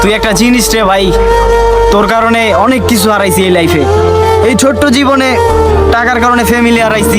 তুই একটা জিনিস রে ভাই, তোর কারণে অনেক কিছু হারাইছি এই লাইফে এই ছোট্ট জীবনে টাকার কারণে ফ্যামিলি হারাইছি।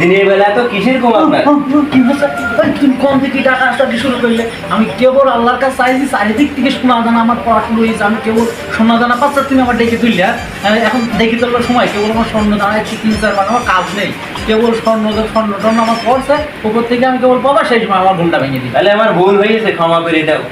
দিনের বেলা তো কিসের কম আপনার? কি হচ্ছে? তুমি কোন দিকে টাকা আসতে শুরু করলে? আমি কেবল আল্লাহর কাছে চাইছি চারিদিক থেকে শোনা জানা আমার পড়া শুরু হয়েছে আমি কেবল শোনা জানা পাচ্ছি তুমি আমার ডেকে তুললে এখন দেখে তোলার সময় কেবল আমার স্বর্ণ দানা একটু তিন চার মানে আমার কাজ নেই। কেবল স্বর্ণ স্বর্ণ টর্ণ আমার পড়ছে উপর থেকে আমি কেবল পাবা সেই সময় আমার ঘুমটা ভেঙে দিই তাহলে আমার ভুল হয়ে গেছে ক্ষমা করে দাও।